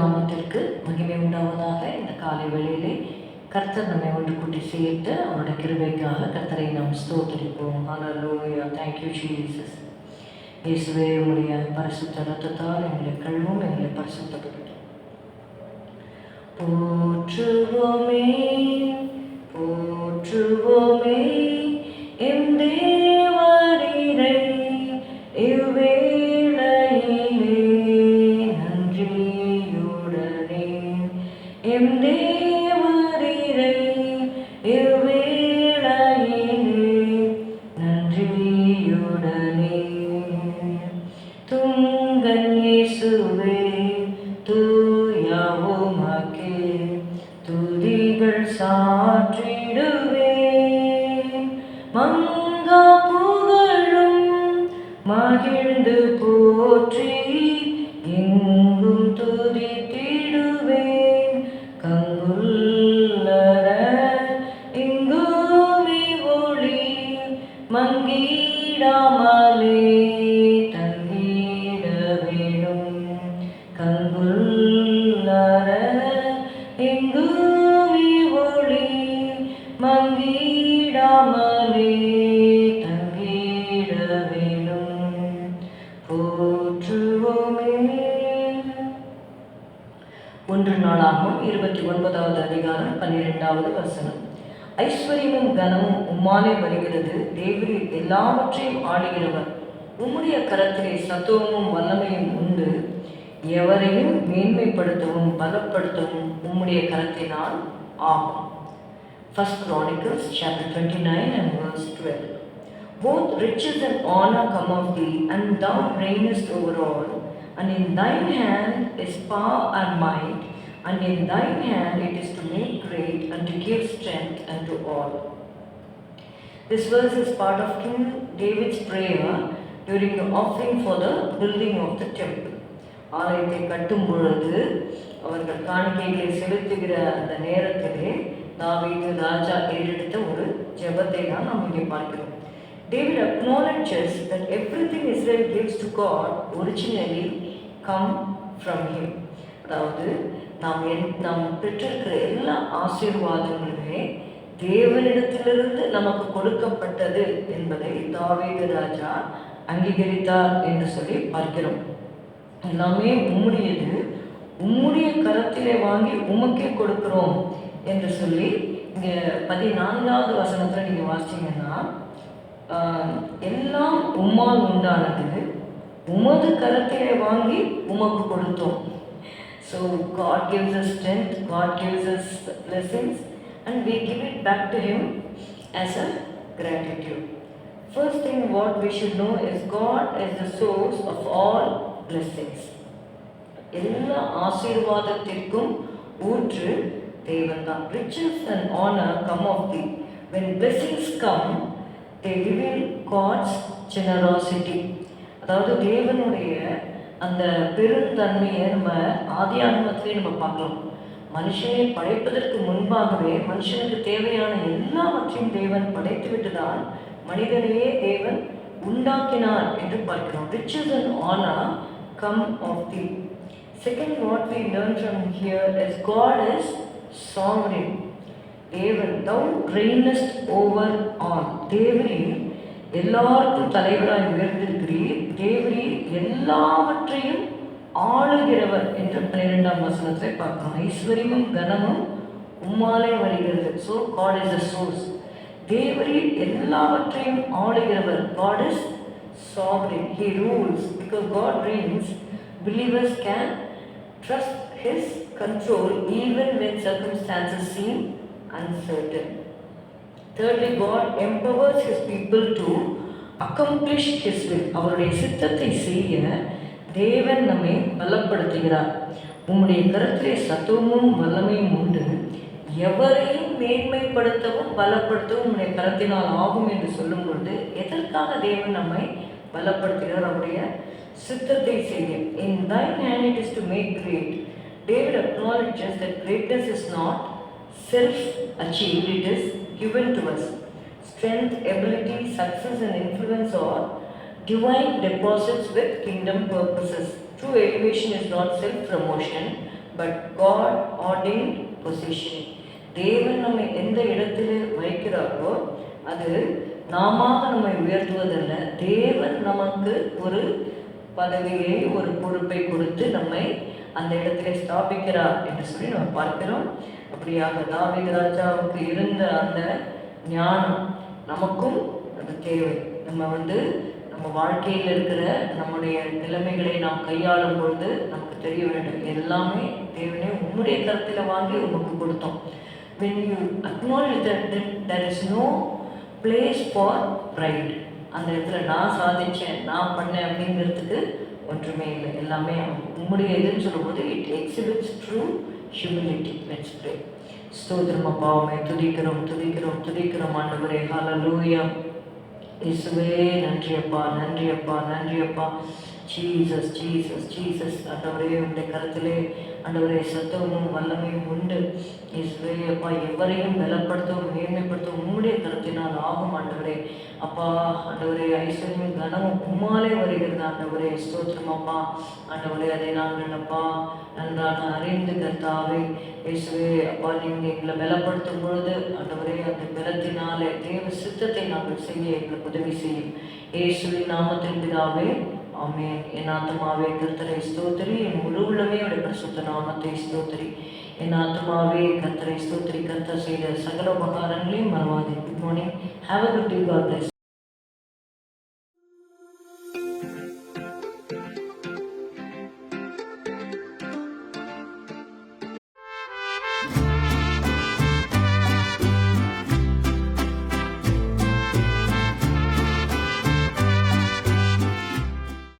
நாமத்திற்கு மகிமை உண்டாவதாக இந்த காலை வேளையிலே கர்த்தர் நம்மை ஒன்று கூட்டி சேர்த்து அவருடைய கிருபைக்காக கர்த்தரை நாம் ஸ்தோத்தரிப்போம் ஹalleluya thank you jesus. இயேசுவே உடைய பரிசுத்த ரத்தத்தால் எங்களை கழுவும் எங்களை பரிசுத்தப்படுத்தும் போற்றுவோமே போற்றுவோமே சாற்றிடுவேன் மங்கா புகழும் மகிழ்ந்து போற்றி மங்கிடாமலே தங்கிட வேணும் கங்குள்ளர எங்குமி ஒளி? மங்கிடாமலே தங்கிட வேணும் போற்றுவோமே. ஒன்று நாளாகும் இருபத்தி ஒன்பதாவது அதிகாரம் பன்னிரெண்டாவது வசனம். ஐஸ்வர்யமும் கனமும் உம்மாலே வருகிறது தேவரே எல்லாவற்றையும் ஆளுகிறவர் உம்முடைய கரத்திலே சத்துவமும் வல்லமையும் உண்டு எவரையும் மேன்மைப்படுத்தவும் பலப்படுத்தவும் உம்முடைய கரத்தினால் ஆகும் first chronicles chapter twenty nine and verse twelve both riches and honour come of thee and thou reignest over all and in thine hand is power and in thine in it is to make great make great and to give strength unto. This verse is part of King David's prayer during the offering for the building of the temple. ஆலயத்தை கட்டும் பொழுது அவர்கள் காணிக்கைகளை செலுத்துகிற அந்த நேரத்திலே தாவீது ராஜா ஏறெடுத்த ஒரு ஜெபத்தை தான் நாம் இங்கே பார்க்கிறோம் David acknowledges that everything Israel gives to God originally come from him அதாவது நாம் என் நாம் பெற்றிருக்கிற எல்லா ஆசீர்வாதங்களுமே தேவனிடத்திலிருந்து நமக்கு கொடுக்கப்பட்டது என்பதை தாவீது ராஜா அங்கீகரித்தார் என்று சொல்லி பார்க்கிறோம். எல்லாமே உம்முடையது. உம்முடைய கரத்திலே வாங்கி உமக்கே கொடுக்கிறோம் என்று சொல்லி இங்கே பதினான்காவது வசனத்தில் நீங்கள் வாசிச்சீங்கன்னா எல்லாம் உம்மால் உண்டானது. உமது கரத்திலே வாங்கி உமக்கு கொடுத்தோம். So God gives us strength God gives us blessings and we give it back to Him as a gratitude. First thing what we should know is God is the source of all blessings. எல்லா ஆசீர்வாதத்திற்கும் ஊற்று தேவன் தான் riches and honour come of thee when blessings come they reveal God's generosity அதாவது தேவனுடைய அந்த பெருந்தன்மையை நம்ம ஆதி ஆன்மத்திலே நம்ம பார்க்கலாம் மனுஷனை படைப்பதற்கு முன்பாகவே மனுஷனுக்கு தேவையான எல்லாவற்றையும் தேவன் படைத்துவிட்டுதான் மனிதனையே தேவன் உண்டாக்கினார் என்று பார்க்கிறோம். Riches and honour come of thee second what we learn from here is God is sovereign. தேவன் தௌ reignest ஓவர் ஆல் தேவரின் எல்லாருக்கும் தலைவராய் உயர்ந்திருக்கிறீர். தேவரீர் எல்லாவற்றையும் ஆளுகிறவர் என்று பன்னிரெண்டாம் வசனத்தை பார்க்கணும் ஐஸ்வர்யமும் கனமும் உம்மாலே வருகிறது so God is a source தேவரில் எல்லாவற்றையும் ஆளுகிறவர் God is sovereign he rules because God reigns believers can trust his control even when circumstances seem uncertain thirdly God empowers his people to accomplish his will அவருடைய சித்தத்தை செய்ய தேவன் நம்மை பலப்படுத்துகிறார். உம்முடைய கருத்திலே சத்துவமும் வல்லமையும் உண்டு. எவரையும் மேன்மைப்படுத்தவும் பலப்படுத்தவும் உம்முடைய கரத்தினால் ஆகும் என்று சொல்லும் பொழுது எதற்காக தேவன் நம்மை பலப்படுத்துகிறார் அவருடைய சித்தத்தை செய்ய in thy hand it is to make great David acknowledges that greatness is not self achieve it is given to us strength ability success and influence are divine deposits with kingdom purposes. True elevation is not self-promotion, but God ordain position தேவன் நம்மை எந்த இடத்துல வைக்கிறாரோ அது நாம நம்மை உயர்த்துவதல்ல. தேவன் நமக்கு ஒரு பதவியை ஒரு பொறுப்பை கொடுத்து நம்மை அந்த இடத்துல ஸ்தாபிக்கிறார் என்று சொல்லி நம்ம பார்க்கிறோம். அப்படியாக தாவித ராஜாவுக்கு இருந்த அந்த ஞானம் நமக்கும் அது தேவை. நம்ம வந்து நம்ம வாழ்க்கையில் இருக்கிற நம்முடைய நிலைமைகளை நாம் கையாளும் பொழுது நமக்கு தெரிய வேண்டும். எல்லாமே தேவனே உன்னுடைய கருத்தில் வாங்கி உனக்கு கொடுத்தோம். When you acknowledge that that there is no place for அந்த இடத்துல நான் சாதிச்சேன் நான் பண்ணேன் அப்படிங்கிறதுக்கு ஒன்றுமே இல்லை. எல்லாமே உம்முடைய இதுன்னு சொல்லும்போது it exhibits true humility let's pray ஸ்தோத்திரம் அப்பாவுமே துதிக்கிறோம் துதிக்கிறோம் துதிக்கிறோம் ஆண்டவரே. லூயம் இயேசுவே நன்றி அப்பா நன்றி அப்பா நன்றி அப்பா ஜீசஸ் ஜீசஸ் ஜீசஸ் ஆண்டவரே உடைய கருத்திலே ஆண்டவரே சத்தமும் வல்லமையும் உண்டு. இயேசுவே அப்பா எவரையும் பலப்படுத்தவும் மேன்மைப்படுத்தவும் உம்முடைய கருத்தினால் ஆகும் ஆண்டவரே. அப்பா ஆண்டவரே ஐஸ்வர்யம் கனமும் உம்மாலே வருகிறது ஆண்டவரே. ஸ்தோத்திரம் அப்பா. ஆண்டவரே அதை நாங்கள் அப்பா நன்றாக அறிந்து கர்த்தாவே. இயேசுவே அப்பா நீங்கள் எங்களை பலப்படுத்தும் பொழுது ஆண்டவரே அந்த பலத்தினாலே தேவ சித்தத்தை நாங்கள் செய்ய எங்களுக்கு உதவி செய்யும். இயேசுவின் நாமத்தின் பிதாவே ஆமே என் ஆத்மாவே கர்த்தரை ஸ்தோத்திரி. என் முழு உள்ளமே உடைய பரிசுத்த நாமத்தை ஸ்தோத்திரி. என் ஆத்மாவே கர்த்தரை ஸ்தோத்திரி. கர்த்தர் செய்த சகல உபகாரங்களையும் மறவாதே. Good morning have a good day God bless